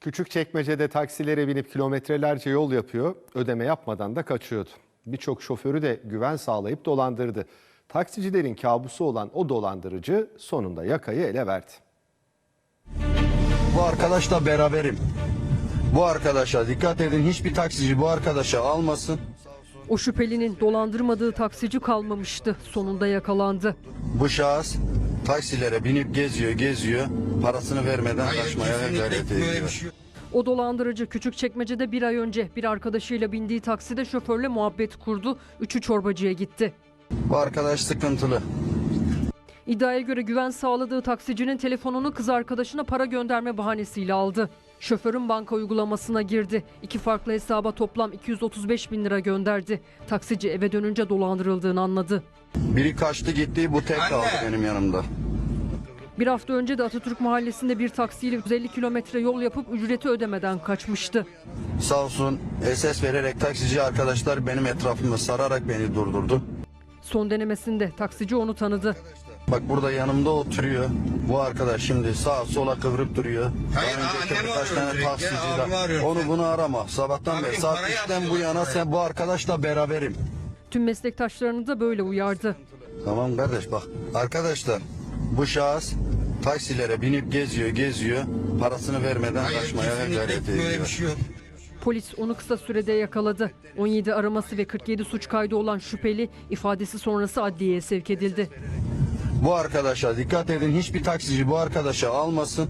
Küçükçekmece'de taksilere binip kilometrelerce yol yapıyor, ödeme yapmadan da kaçıyordu. Birçok şoförü de güven sağlayıp dolandırdı. Taksicilerin kabusu olan o dolandırıcı sonunda yakayı ele verdi. Bu arkadaşla beraberim. Bu arkadaşa dikkat edin hiçbir taksici bu arkadaşa almasın. O şüphelinin dolandırmadığı taksici kalmamıştı. Sonunda yakalandı. Bu şahıs taksilere binip geziyor geziyor parasını vermeden kaçmaya gayret ediyor. O dolandırıcı Küçükçekmece'de bir ay önce bir arkadaşıyla bindiği takside şoförle muhabbet kurdu. Üçü çorbacıya gitti. Bu arkadaş sıkıntılı. İddiaya göre güven sağladığı taksicinin telefonunu kız arkadaşına para gönderme bahanesiyle aldı. Şoförün banka uygulamasına girdi. İki farklı hesaba toplam 235 bin lira gönderdi. Taksici eve dönünce dolandırıldığını anladı. Biri kaçtı gitti bu tek kaldı benim yanımda. Bir hafta önce de Atatürk Mahallesi'nde bir taksiyle 150 kilometre yol yapıp ücreti ödemeden kaçmıştı. Sağ olsun SS vererek taksici arkadaşlar benim etrafımı sararak beni durdurdu. Son denemesinde taksici onu tanıdı. Bak burada yanımda oturuyor. Bu arkadaş şimdi sağa sola kıvrıp duruyor. Hayır, Daha önceki birkaç tane taksici. Onu bunu arama. Sabahtan beri saat para 3'ten bu yana ya. sen bu arkadaşla beraberim. Tüm meslektaşlarını da böyle uyardı. Tamam kardeş bak. Arkadaşlar bu şahıs taksilere binip geziyor geziyor parasını vermeden Hayır, kaçmaya gayret ediyor. bir şey yok. Polis onu kısa sürede yakaladı. 17 araması ve 47 suç kaydı olan şüpheli ifadesi sonrası adliyeye sevk edildi. Bu arkadaşa dikkat edin hiçbir taksici bu arkadaşa almasın.